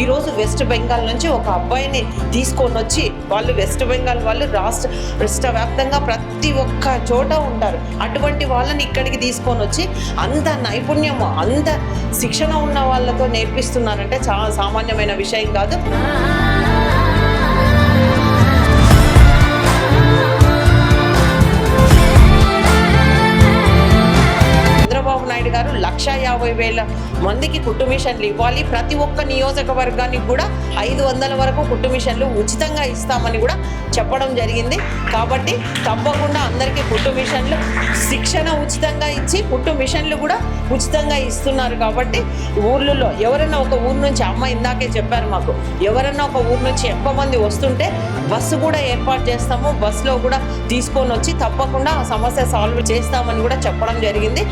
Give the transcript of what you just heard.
ఈరోజు వెస్ట్ బెంగాల్ నుంచి ఒక అబ్బాయిని తీసుకొని వచ్చి వాళ్ళు వెస్ట్ బెంగాల్ వాళ్ళు రాష్ట్ర రాష్ట్ర వ్యాప్తంగా ప్రతి ఒక్క చోట ఉంటారు. అటువంటి వాళ్ళని ఇక్కడికి తీసుకొని వచ్చి అంత నైపుణ్యం అంత శిక్షణ ఉన్న వాళ్ళతో నేర్పిస్తున్నారంటే చాలా సామాన్యమైన విషయం కాదు. లక్ష యాభై వేల మందికి కుట్టు మిషన్లు ఇవ్వాలి. ప్రతి ఒక్క నియోజకవర్గానికి కూడా ఐదు వందల వరకు కుట్టు మిషన్లు ఉచితంగా ఇస్తామని కూడా చెప్పడం జరిగింది. కాబట్టి తప్పకుండా అందరికీ కుట్టు మిషన్లు శిక్షణ ఉచితంగా ఇచ్చి కుట్టు మిషన్లు కూడా ఉచితంగా ఇస్తున్నారు. కాబట్టి ఊర్లలో ఎవరైనా ఒక ఊరు నుంచి అమ్మ ఇందాకే చెప్పారు మాకు ఎవరైనా ఒక ఊరు నుంచి ఎక్కువ మంది వస్తుంటే బస్సు కూడా ఏర్పాటు చేస్తాము. బస్సులో కూడా తీసుకొని వచ్చి తప్పకుండా ఆ సమస్య సాల్వ్ చేస్తామని కూడా చెప్పడం జరిగింది.